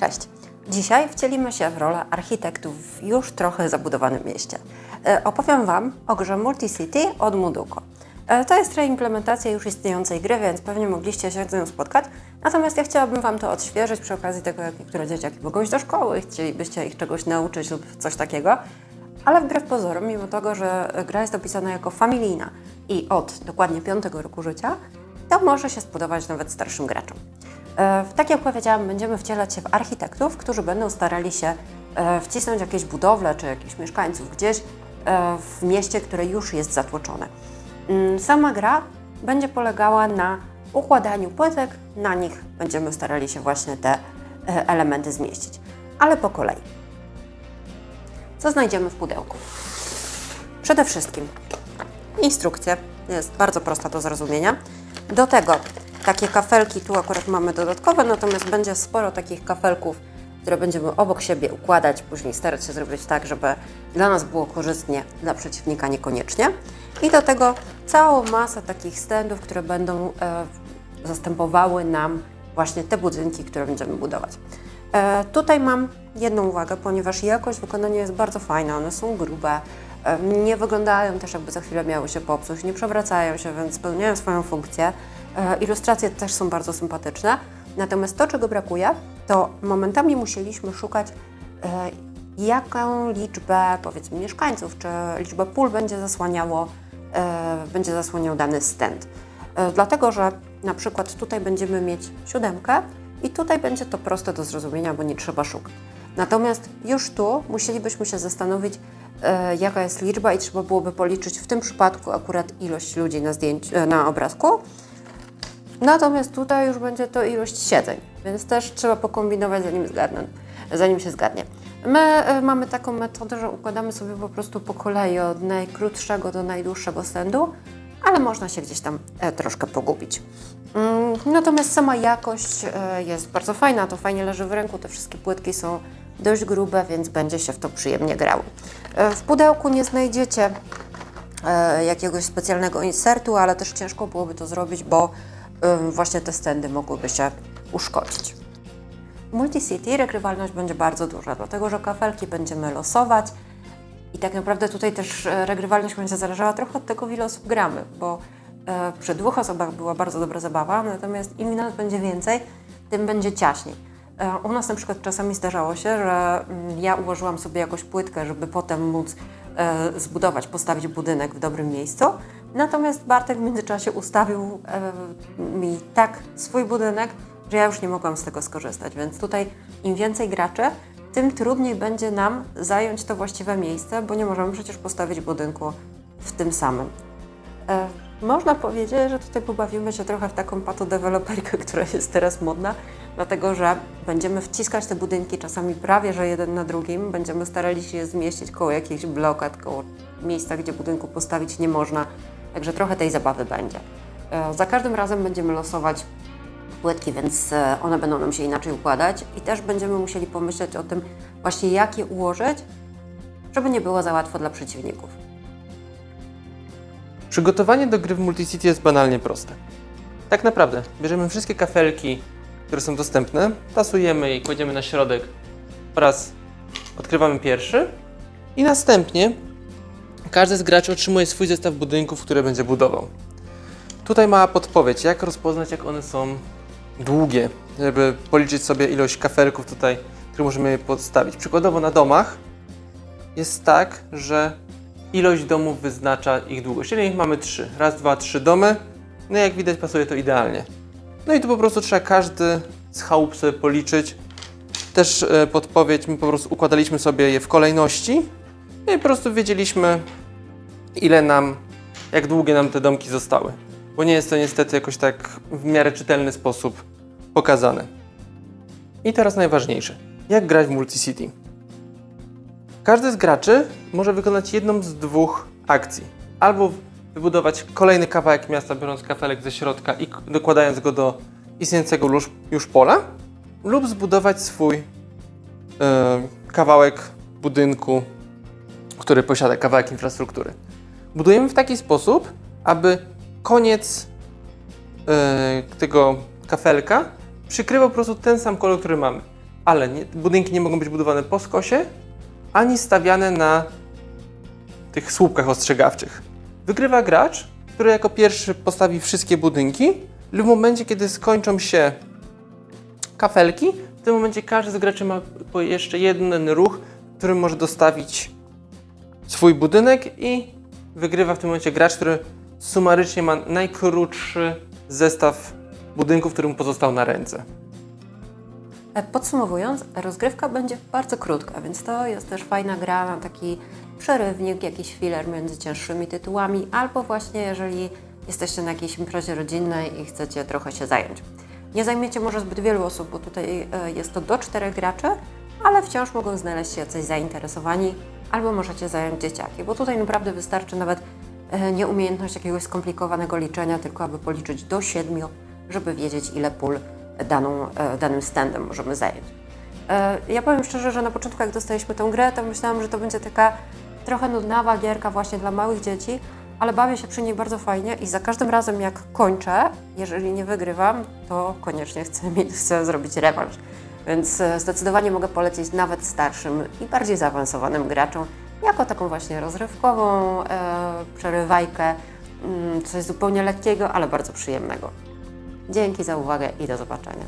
Cześć. Dzisiaj wcielimy się w rolę architektów w już trochę zabudowanym mieście. E, Opowiem Wam o grze Multicity od Muduko. E, To jest reimplementacja już istniejącej gry, więc pewnie mogliście się z nią spotkać. Natomiast ja chciałabym Wam to odświeżyć przy okazji tego, jak niektóre dzieciaki mogą iść do szkoły chcielibyście ich czegoś nauczyć lub coś takiego. Ale wbrew pozorom, mimo tego, że gra jest opisana jako familijna i od dokładnie piątego roku życia, to może się spodobać nawet starszym graczom. E, Tak jak powiedziałam, będziemy wcielać się w architektów, którzy będą starali się e, wcisnąć jakieś budowle czy jakichś mieszkańców gdzieś e, w mieście, które już jest zatłoczone. Mm, Sama gra będzie polegała na układaniu płytek, na nich będziemy starali się właśnie te elementy zmieścić, ale po kolei. Co znajdziemy w pudełku? Przede wszystkim instrukcja jest bardzo prosta do zrozumienia. Do tego takie kafelki, tu akurat mamy dodatkowe, natomiast będzie sporo takich kafelków, które będziemy obok siebie układać, później starać się zrobić tak, żeby dla nas było korzystnie, dla przeciwnika niekoniecznie. I do tego całą masę takich standów, które będą e, zastępowały nam właśnie te budynki, które będziemy budować. E, tutaj mam jedną uwagę, ponieważ jakość wykonania jest bardzo fajna, one są grube, e, nie wyglądają też jakby za chwilę miały się popsuć, nie przewracają się, więc spełniają swoją funkcję. E, ilustracje też są bardzo sympatyczne, natomiast to, czego brakuje, to momentami musieliśmy szukać, e, jaką liczbę, powiedzmy, mieszkańców, czy liczbę pól będzie zasłaniało, e, będzie zasłaniał dany stand. Dlatego, że na przykład tutaj będziemy mieć siódemkę i tutaj będzie to proste do zrozumienia, bo nie trzeba szukać. Natomiast już tu musielibyśmy się zastanowić, jaka jest liczba i trzeba byłoby policzyć w tym przypadku akurat ilość ludzi na, zdjęciu, na obrazku. Natomiast tutaj już będzie to ilość siedzeń, więc też trzeba pokombinować, zanim, zanim się zgadnie. My e, mamy taką metodę, że układamy sobie po prostu po kolei od najkrótszego do najdłuższego stędu, ale można się gdzieś tam e, troszkę pogubić. Mm, Natomiast sama jakość e, jest bardzo fajna, to fajnie leży w ręku, te wszystkie płytki są dość grube, więc będzie się w to przyjemnie grało. W pudełku nie znajdziecie jakiegoś specjalnego insertu, ale też ciężko byłoby to zrobić, bo właśnie te stędy mogłyby się uszkodzić. W Multicity regrywalność będzie bardzo duża, dlatego że kafelki będziemy losować i tak naprawdę tutaj też e, regrywalność będzie zależała trochę od tego, w ile osób gramy, bo e, przy dwóch osobach była bardzo dobra zabawa, natomiast im nas będzie więcej, tym będzie ciaśniej. E, U nas na przykład czasami zdarzało się, że mm, ja ułożyłam sobie jakąś płytkę, żeby potem móc zbudować, postawić budynek w dobrym miejscu. Natomiast Bartek w międzyczasie ustawił e, mi tak swój budynek, że ja już nie mogłam z tego skorzystać. Więc tutaj im więcej graczy, tym trudniej będzie nam zająć to właściwe miejsce, bo nie możemy przecież postawić budynku w tym samym. E, Można powiedzieć, że tutaj pobawimy się trochę w taką patodeweloperkę, która jest teraz modna, dlatego że będziemy wciskać te budynki czasami prawie, że jeden na drugim. Będziemy starali się je zmieścić koło jakichś blokad, koło miejsca, gdzie budynku postawić nie można. Także trochę tej zabawy będzie. E, Za każdym razem będziemy losować płytki, więc e, one będą nam się inaczej układać i też będziemy musieli pomyśleć o tym właśnie, jak je ułożyć, żeby nie było za łatwo dla przeciwników. Przygotowanie do gry w Multicity jest banalnie proste. Tak naprawdę, bierzemy wszystkie kafelki, które są dostępne, tasujemy je i kładziemy na środek oraz odkrywamy pierwszy i następnie każdy z graczy otrzymuje swój zestaw budynków, które będzie budował. Tutaj mała podpowiedź, jak rozpoznać, jak one są długie, żeby policzyć sobie ilość kafelków tutaj, które możemy postawić. Przykładowo na domach jest tak, że ilość domów wyznacza ich długość. Czyli mamy trzy. Raz, dwa, trzy domy. No jak widać pasuje to idealnie. No i tu po prostu trzeba każdy z chałup sobie policzyć. Też e, podpowiedź, my po prostu układaliśmy sobie je w kolejności no i po prostu wiedzieliśmy ile nam, jak długie nam te domki zostały. Bo nie jest to niestety jakoś tak w miarę czytelny sposób pokazane. I teraz najważniejsze. Jak grać w Multicity? Każdy z graczy może wykonać jedną z dwóch akcji. Albo wybudować kolejny kawałek miasta, biorąc kafelek ze środka i dokładając go do istniejącego już, już pola, lub zbudować swój e, kawałek budynku, który posiada kawałek infrastruktury. Budujemy w taki sposób, aby koniec e, tego kafelka przykrywał po prostu ten sam kolor, który mamy. ale nie, budynki nie mogą być budowane po skosie, ani stawiane na tych słupkach ostrzegawczych. Wygrywa gracz, który jako pierwszy postawi wszystkie budynki lub w momencie, kiedy skończą się kafelki, w tym momencie każdy z graczy ma jeszcze jeden ruch, którym może dostawić swój budynek i wygrywa w tym momencie gracz, który sumarycznie ma najkrótszy zestaw budynków, który mu pozostał na ręce. E, Podsumowując, rozgrywka będzie bardzo krótka, więc to jest też fajna gra na taki przerywnik, jakiś filler między cięższymi tytułami, albo właśnie jeżeli jesteście na jakiejś imprezie rodzinnej i chcecie trochę się zająć. Nie zajmiecie może zbyt wielu osób, bo tutaj e, jest to do czterech graczy, ale wciąż mogą znaleźć się jacyś zainteresowani, albo możecie zająć dzieciaki, bo tutaj naprawdę wystarczy nawet e, nie umiejętność jakiegoś skomplikowanego liczenia, tylko aby policzyć do siedmiu, żeby wiedzieć ile pól daną, e, danym standem możemy zająć. Ja powiem szczerze, że na początku jak dostaliśmy tę grę, to myślałam, że to będzie taka trochę nudnawa gierka właśnie dla małych dzieci, ale bawię się przy niej bardzo fajnie i za każdym razem jak kończę, jeżeli nie wygrywam, to koniecznie chcę, chcę zrobić rewanż. Więc e, zdecydowanie mogę polecić nawet starszym i bardziej zaawansowanym graczom jako taką właśnie rozrywkową e, przerywajkę, mm, coś zupełnie lekkiego, ale bardzo przyjemnego. Dzięki za uwagę i do zobaczenia.